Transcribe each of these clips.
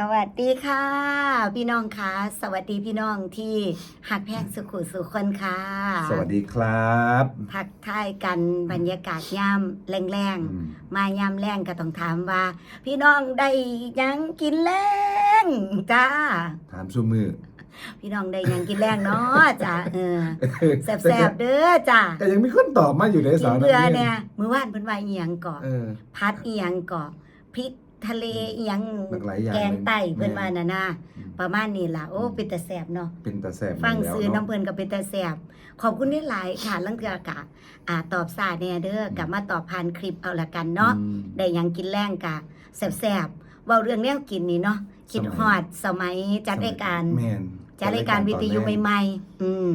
สวัสดีค่ะ พี่น้องคะสวัสดีพี่น้องที่หักแพงสุขุสุขคนค่ะ สวัสดีครับทักทายกันบรรยากาศย่ำแรงอืมๆมาย่ำแรงก็ต้องถามว่า พี่น้องได้หยังกินแรงจ้า ถามชูมือพี่น้องได้หยังกินแรงเนาะจ้าเออแสบๆเด้อจ้าแต่ยังมีคนตอบมาอยู่ในกิสานวเบื่อเนี่ยมื้อวานเพิ่นว่าอีหยังก่อนเออพัดอีหยังก่อนพริก ทะเลอีหยังหลากหลายอย่างแกงไต่เลยเพิ่นว่าน่ะนะอืมประมาณนี้ล่ะโอ้เป็นตาแสบเนาะเป็นตาแสบฟังแล้วซื้อเนาะน้ำเพิ่นก็เป็นตาแสบขอบคุณที่หลายค่ะลังเกือกะอ่าตอบสาแน่เด้อกลับมาตอบผ่านคลิปเอาละกันเนาะอืมได้หยังกินแรงกะแสบๆเว้าเรื่องแนวกินนี่เนาะคิดสมัยฮอดสมัยจัดรายการแมนจัดรายการวิทยุใหม่ๆอืม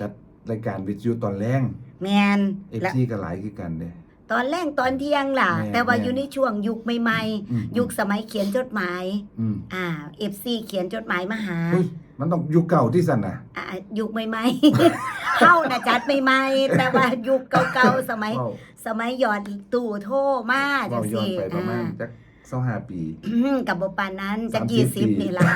จัดรายการวิทยุตอนแรงแมนเอฟและซีก็หลายคือกันเด้ ตอนแรกตอนเที่ยงล่ะ แม่นแต่ว่าแม่นอยู่ในช่วงยุคใหม่อืม ๆ ยุคสมัยเขียนจดหมาย อืมอ่า FC เขียนจดหมายมาหาเฮ้ยมันต้องยุคเก่าที่สันน่ะอ่ายุคใหม่ๆ เข้านะจัดใหม่ๆ แต่ว่ายุคเก่าๆสมัย เว้าสมัยหยอดตู่โทมาจัเว้างย้อนสี่ไปประมาณอ่าจัก สองห้าปี กับบปานนั้นจะสามสิบกี่สิบปีนี่ละ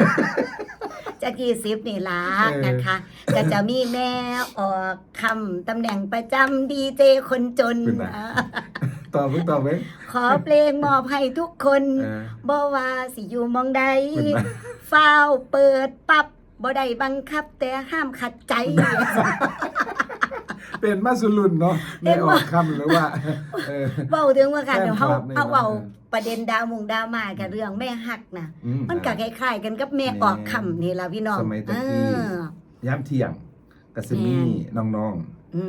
จะกี่สิบนี่ละเออนะคะ ก็จะมีแม่ออกคำตำแหน่งประจำดีเจคนจนเป็นไงอ่าตอบเพิ่งตอบเพิ่งขอเพลงมอบให้ทุกคนเออบ่ว่าสิอยู่หมองใดเป็นไงฟ้าวเปิดปับบ่ได้บังคับแต่ห้ามขัดใจ เป็นมาสุรุนเนาะเป็ไม่นอว่าอกคำหรือว่าเออเว้าถึงว่าการแฟนคเฮาลับนี่เอาเว้าเนอะประเด็นดาวมุงดาวมากับเรื่องแม่ฮักนะอืมันก็คล้ายๆกันกับแม่แม่ออกคำนี่ล่ะพี่น้องสมัยตะเอกี้อย้ำเที่ยงก็สิมีแม่น้อง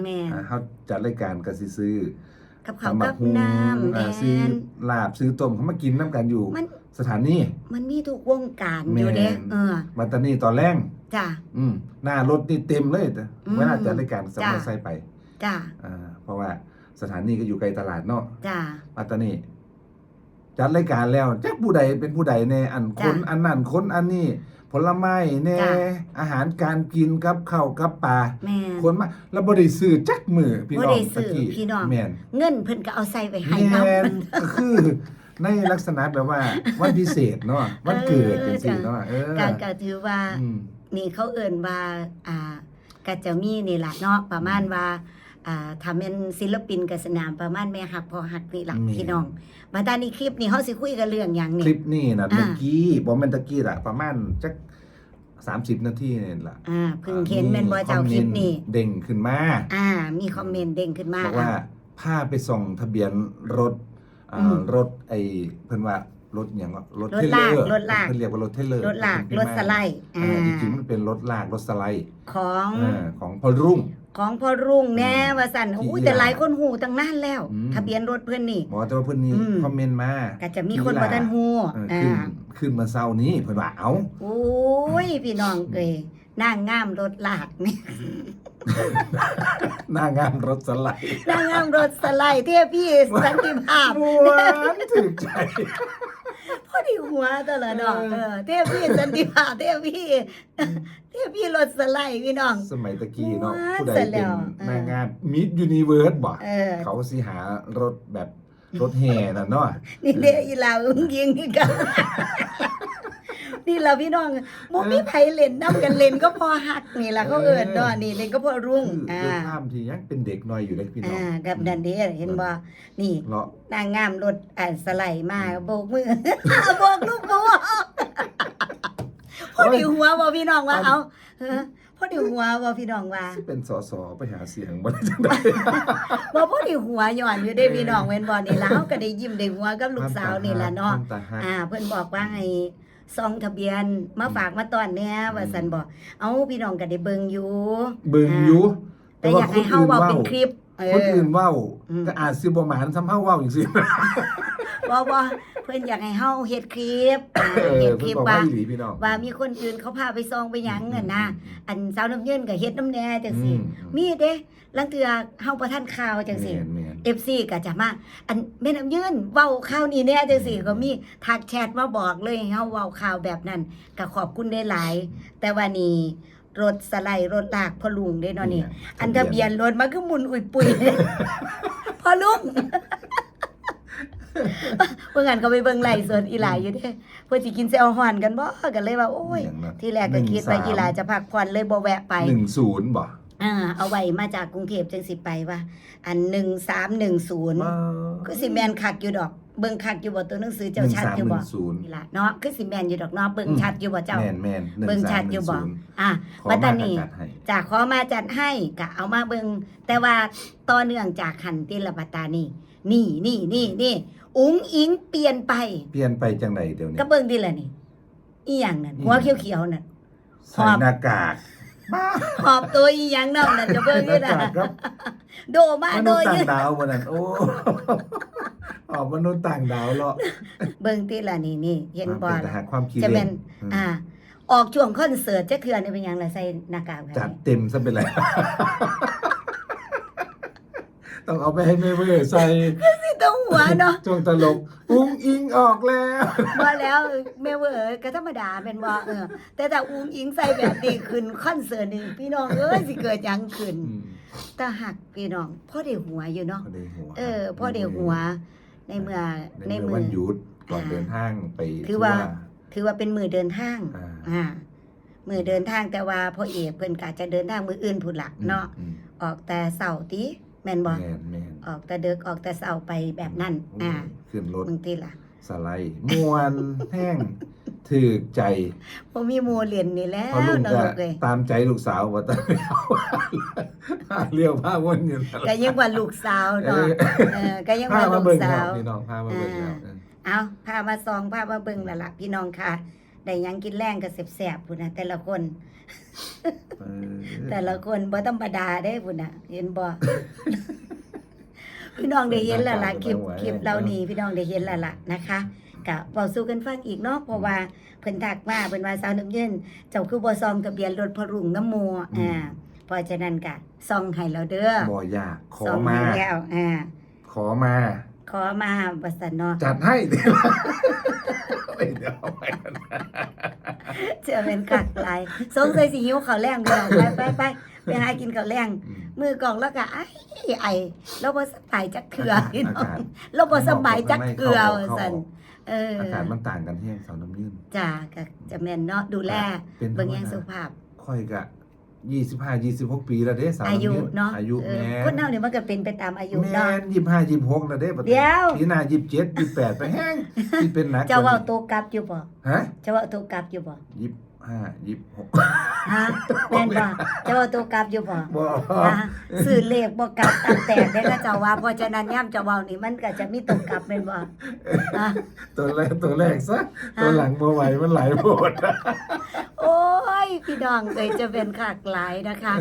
แม่ๆอ่าเขาจัดรายการก็สิซื้อ กับเขาวตำบักับหุงน้ำแมอ่าซื้อนลาบซื้อต้มเขามากินน้ำกันอยู่ มันสถานี มันมีทุกวงการแม่อยู่เด้เออมาตอนนี้ตอนแรกจ้ะ อืมหน้ารถนี่เต็มเลยแต่อืมเวลาจัดรายการสมัยจ้ะใส่ไปจ้ะอ่าเพราะว่าสถานีก็อยู่ไกลตลาดเนาะจ้ะมาตอนนี้จัดรายการแล้วจักผู้ใดเป็นผู้ใดแน่อันคนจ้ะ อันนั้นคนอันนี้ ผลไม้แน่จ้ะ อาหารการกินกับข้าวกับปลาแม่น คนมาแล้วบ่ได้ซื้อจักมือพี่น้องบ่ได้ซื้อตะกี้พี่น้อง แม่น เงินเพิ่นก็เอาใส่ไว้ให้แม่นำนก็คือในลักษณะแบบว่าวันพิเศษเนาะวันเกิดจังซี่เนาะเออก็ก็ถือว่า อืม นี่เขาเอิ่นว่าอ่าก็จะมีนี่ล่ะเนาะประมาณว่า อ่าทำเป็นศิลปินกับสนามประมาณแม่หักพอหักนี่ล่ะแม่พี่น้อง มาตอนนี้คลิปนี้เฮาสิคุยกันเรื่องหยังคนี่ลิปนี้นะอ่าเมื่อกี้บ่แม่นตะกี้ล่ะประมาณจัก30นาทีนี่ล่ะอ่าเพิ่งเห็นแม่นบ่เจ้าคลิปนี้เด้งขึ้นมาอ่า มีคอมเมนต์เด้งขึ้นมาบอกว่าพาไปส่องทะเบียนรถอ่าอืมรถไอ้เพิ่นว่ารถหยังวะรถรถเทรลเลอร์ลากรถลากเพิ่นเรียกว่ารถเทรลเลอร์รถลากเพิ่นรขึ้นถมาสไลด์อ่าอ่าจริงๆมันเป็นรถลากรถสไลด์ของอ่าของพอรุ่ง ของพ่อรุ่งแน่อืมว่าสั่นที่อุ้ยอีหลาแต่หลายคนหูตั้งนานแล้ว อืม ทะเบียนรถเพื่อนนี่บอกว่าแต่ว่าเพิ่นนี่อืม คอมเมนต์มาก็จะมีคนที่บ่ทันหูเอออ่า ขึ้นขึ้นมาเช้านี้เพิ่นว่าเอ้า โอ้ย พี่น้องเอ้ยนางงามรถลากนี่ หน้างานรถสไลด์นางงามรถสไลด์เทพพี่สันติภาพมวนถึกใจพอดี หัวตลอดดอกเออเออเทพพี่สันติภาพเทพพี่เทพพี่รถสไลด์พี่น้อง สมัยตะกี้เนาะว้าผู้ใดเสร็จแล้เป็นวเออนางงามมิดยูนิเวิร์สบ่เออเขาสิหารถแบบรถแห่น่ะเนาะนี่เด้อีลาวอุ้งยิงนี่กัน นี่เราพี่น้องบ่มีไผเล่นน้ำกันเล่นก็พอหักนี่ล่ะเขาเอิ้นเนาะนี่เล่นก็พอรุ่งคืออ่าด้วยภาพที่ยังเป็นเด็กน้อยอยู่เลยพี่น้องอ่ากับดันเด้เห็นบ่นี่เลาะนางงามรถอ่าสไลด์มาโบกมือโบกลูกโบกพอดีหัวบ่พี่น้องว่าเอาเออพอดีหัวบ่พี่น้องว่าสิเป็นสสไปหาเสียงบ่ได้จังได๋บ่พอดีหัวย้อนอยู่เด้พี่น้องเว้นบ่นี่ล่ะเฮาก็ได้ยิ้มได้หัวกับลูกสาวนี่ล่ะเนาะตาฮักอ่าเพิ่นบอกว่าให้ ซองทะเบียนมาฝากมาตอนแหน่ว่าซั่นบ่เอาพี่น้องก็ได้เบิ่งอยู่เบิ่งอยู่แต่อยากให้เฮาเว้าเป็นคลิปเอ คนออื่นเว้าอืมก็อาจสิบ่หมานซ้ำเฮาเว้าจังซี่บ่บ่เพิ่นอยากให้เฮาเฮ็ดคลิปอ่าเออเฮ็ดคเพิ่ลินปบอกว่าว่าอีหลีพี่น้องว่ามีคนอื่นเขาพาไปซองไปหยังอะนะอันสาวน้ำเยินก็เฮ็ดน้ำแหน่จังซี่อืมมีเด้ลังเทื่อเฮาบ่ทันข่าวจังซี่ แม่นแม่น FC ก็จะมาอันแม่น้ำเยินเว้าข่าวนี้แหน่จังซี่ก็มีทักแชทมาบอกเลยให้เฮาเว้าข่าวแบบนั้นก็ขอบคุณได้หลาย แต่ว่านี่ รถสไลด์รถลากพ่อลุงเด้เนาะนี่ อันทะเบียนรถมันก็หมุนอุยปุยพ่อลุงเพิ่งกันเขาไปเบิ่งไลฟ์สดอีหลาอยู่เด้เพิ่นสิกินแซลฮอนกันบ่ก็เลยว่าโอ้ย อย่างนั้นที่แรกก็คิดว่าหนึ่งสาม อีหลาจะพักผ่อนเลยบ่แวะไป หนึ่งศูนย์บ่อ่าเอาไว้มาจากกรุงเทพจังสิไปว่า อัน1310คือสิแมนคักอยู่ดอก เบิ่งคักอยู่บ่ตัวหนังสือเจ้าชัดอยู่บ่1310นี่ล่ะเนาะคือสิแมนอยู่ดอกเนาะเบิ่งอืมชัดอยู่บ่เจ้าแมนแมนเบิ่งชัดอยู่บ่1310อะขอปัตมาตานีจัดให้จากขอมาจัดให้ก็เอามาเบิ่งแต่ว่าต่อเนื่องจากหันติละปัตตานีนี่นี่นี่นี่อุ๋งอิงเปลี่ยนไป เปลี่ยนไปจังไดเดี๋ยวนี้ก็เบิ่งดิล่ะนี่อีหยังนั่นอีหยังหัวเขียวๆนั่นใส่หน้ากากบ้าหอบตัวอีหยังนำนั่นจะเบิ่งอยู่หนะน้ากากครับโดมามโดนุษย์อต่างยู่ดาววันนั้นโอ้ ออกมนุษย์ต่างดาวเหรอเบิ่งติล่ะนี่นี่เห็นบ่เป็นทล่ะหารความคิดจะเป็เล่นนอืมอ่า ออกช่วงคอนเสิร์ตจะเทื่อนี่เป็นหยังล่ะใส่หน้ากากแบบจัดนี้เต็มซะเป็นไรต้องเอาไปให้แม่เพื่อใส่สิต้องหัวเนาะจงตลกอุ้งอิงออกแล้วบ่แล้วแม่เว้ยก็ธรรมดาแม่นบ่เออ แต่ถ้าอุ้งอิงใส่แบบนี้ขึ้นคอนเสิร์ตนี่พี่น้องเอ้ยสิเกิดหยังขึ้นอืมแต่หักพี่น้องพ่อได้หัวอยู่เนาะพอได้หัวเออพ่อได้หัว ในเมื่อในในมืเมื่ออวันหยุดก่อนอ่าเดินทางไปถือว่า ถือว่าเป็นมือเดินทางอ่าอ่ามือเดินทางแต่ว่าพ่อเอกเพิ่นก็อาจจะเดินทางมืออื่นพุ่นละอืมเนาะอืมออกแต่เสาร์ติแม่นบ่แม่นแม่นออกแต่เดึกออกแต่เสาร์ไปแบบนั้นโอ้อ่าขึ้นรถบางทีล่ะสไลด์มวนแห้ง ถือใจบ่มีหมู่เรียนนี่แหล้วเพราะลุงเนาะก็ลูกเอ้ยตามใจลูกสาวว่าตอนเรียวผ้าวนอยู่นั่นแหก็ละยังว่าลูกสาวเอเนาะอเออก็ยังผ้าว่ามาลูกเบิ่งคสารับวพี่น้องผ้ามาเบิ่งครับเอาพามาซองพามาเบิ่งและล่ะพี่น้องค่ะได้หยังกินแรงก็แซ่บๆพุ่นน่ะแต่ละคนเออแต่ละคนบ่ธรรมดาเด้พุ่นน่ะเห็นบ่พี่น้องได้เห็นแล้วล่ะคลิปคลิปเรานี่พี่น้องได้เห็นแล้วล่ะนะคะ กะเว้าสู่กันฟังอีกเนาะเพราะว่าเพิ่นทักมาเพิ่นว่าสาวน้ำเย็นเจ้าคือบ่ซองทะเบียนรถพอรุ่งน้ำมัวอ่าเพราะฉะนั้นก็ซองให้เราเด้อบ่อยากขอซองมา ให้แล้วอ่าขอมา ขอมาบ่ซั่นเนาะจัดให้เดี๋ยวเดี๋ยวเอาไปกันนะจะเป็นกักหลายสงสัยสิหิวข้าวแรงพี่น้องไปไปไปไปหากินข้าวแรง อืมมือกล่องแล้วก็ไอ้ไอแล้วบ่สบายจักเถื่อพี่น้ออางกาศแล้วบ่สบายจักเกลือเข้าออกว่าซั่น เอออากาศมันต่างกันแห้งสาวน้ำยืนจ้าก็จะแม่นเนาะดูแลเป็นเบิ่งแยงสุขภาพค่อยกะยี่สิบห้ายี่สิบหกปีแล้วเด้สาวอาน้ำยุยืนเนาะอายุเอแม่อคนเฮานี่มันก็เป็นไปตามอายุแม่เนาะนยี่สิบห้ายี่สิบหกแล้วเด้ปะเดี๋ยวปีหน้ายี่สิบเจ็ดยี่สิบแปดไปแห้งที่เป็นหนักเจ้าเว้ากนี้โตกลับอยู่บ่ฮะเจ้าเว้าโตกลับอยู่บ่ยี่สิบ ห้ายี่สิบหกฮะแม่นบ่เจ้าเว้าโตกลับอยู่บ่บ่อะซื้อเลขบ่กลับตัดแต่ได้ก็เจ้าว่าเพราะฉะนั้นย่ํเจ้าเว้านี่มันก็จะมีตกกลับแม่นบ่อะตัวแรกตัวแรกซะตัวหลังบ่ไหวมันไหลโบดโอ้ยพี่น้องเอ้ยจะเป็นขากหลายนะคะ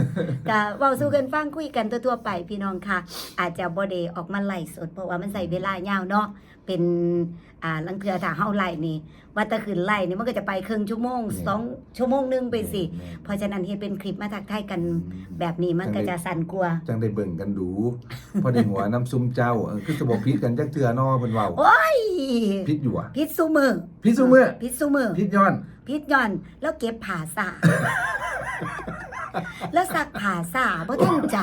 ก็เว้าสู่กันฟังคุยกันทั่วๆไปพี่น้องค่ะ อาจจะบ่ได้ออกมาไล่สดเพราะว่ามันใส่เวลายาวเนาะเป็นอ่าลังเทือถ้าเฮาไล่นี่ว่าแตะขึ้นไล่นี่มันก็จะไปครึ่งชั่วโมงสองชั่วโมงหนึงไปสิเพราะฉะนั้นเฮ็ดเป็นคลิปมาทักทายกันแบบนี้มันก็จะสั่นกลัวาจังได้เบิ่งกันดู พอได้หัวน้ำซุมเจ้าเออคือจะบอกพิษกันจักเทื่อนอเพิ่นเว้าโอ้ยพิษอยู่อะ พิษซุมือพิษซุมื้อ พิษซุมือพิษย้อน พิษย่อนแล้วเก็บผ่าสา แล้วสักผ่าสาเพราะตั้งใจ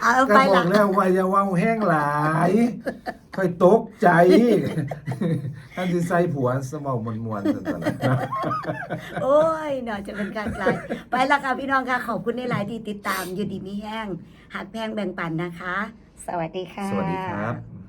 เอาก็ไปบอละกแล้วว่าอย่าเว้าแห้งหลายค่อยตกใจท่านสิใส่ผัวสมองมวนๆซั่นตอนนั้นนะโอ้ยเนาะจะเป็นการไกลไปละค่ะพี่น้องค่ะ ขอบคุณในหลายๆที่ติดตามอยู่ดีมีแห้งหักแพงแบ่งปันนะคะ สวัสดีค่ะ สวัสดีครับ